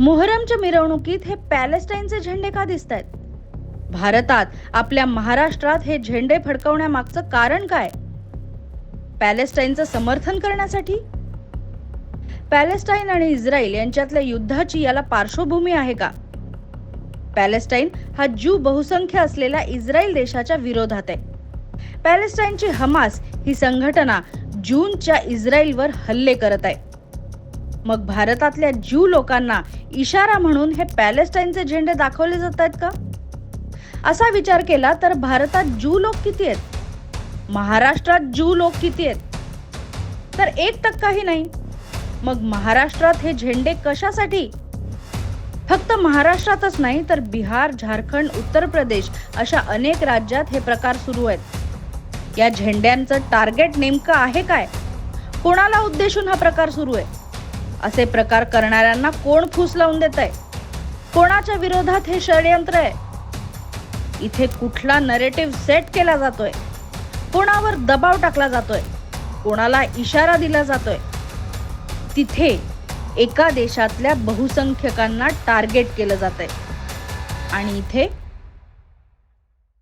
मोहरमच्या मिरवणुकीत हे पॅलेस्टाईनचे झेंडे का दिसत आहेत भारतात आपल्या महाराष्ट्रात हे झेंडे फडकवण्यामागचं कारण काय? पॅलेस्टाईनचं समर्थन करण्यासाठी? पॅलेस्टाईन आणि इस्रायल यांच्यातल्या युद्धाची याला पार्श्वभूमी आहे का? पॅलेस्टाईन हा ज्यू बहुसंख्य असलेल्या इस्रायल देशाच्या विरोधात आहे. पॅलेस्टाईनची हमास ही संघटना जूनच्या इस्रायलवर हल्ले करत आहे. मग भारतातल्या ज्यू लोकांना इशारा म्हणून हे पॅलेस्टाईनचे झेंडे दाखवले जात आहेत का? असा विचार केला तर भारतात ज्यू लोक किती आहेत? महाराष्ट्रात ज्यू लोक किती आहेत? तर एक टक्काही नाही. मग महाराष्ट्रात हे झेंडे कशासाठी? फक्त महाराष्ट्रातच नाही तर बिहार झारखंड उत्तर प्रदेश अशा अनेक राज्यात हे प्रकार सुरू आहेत. या झेंड्यांचं टार्गेट नेमकं आहे काय? कोणाला उद्देशून हा प्रकार सुरू आहे? असे प्रकार करणाऱ्यांना कोण फूस लावून देत आहे कोणाच्या विरोधात हे षडयंत्र आहे? इथे कुठला नरेटिव्ह सेट केला जातोय? कोणावर दबाव टाकला जातोय? कोणाला इशारा दिला जातोय? तिथे एका देशातल्या बहुसंख्यकांना टार्गेट केलं जात आहे आणि इथे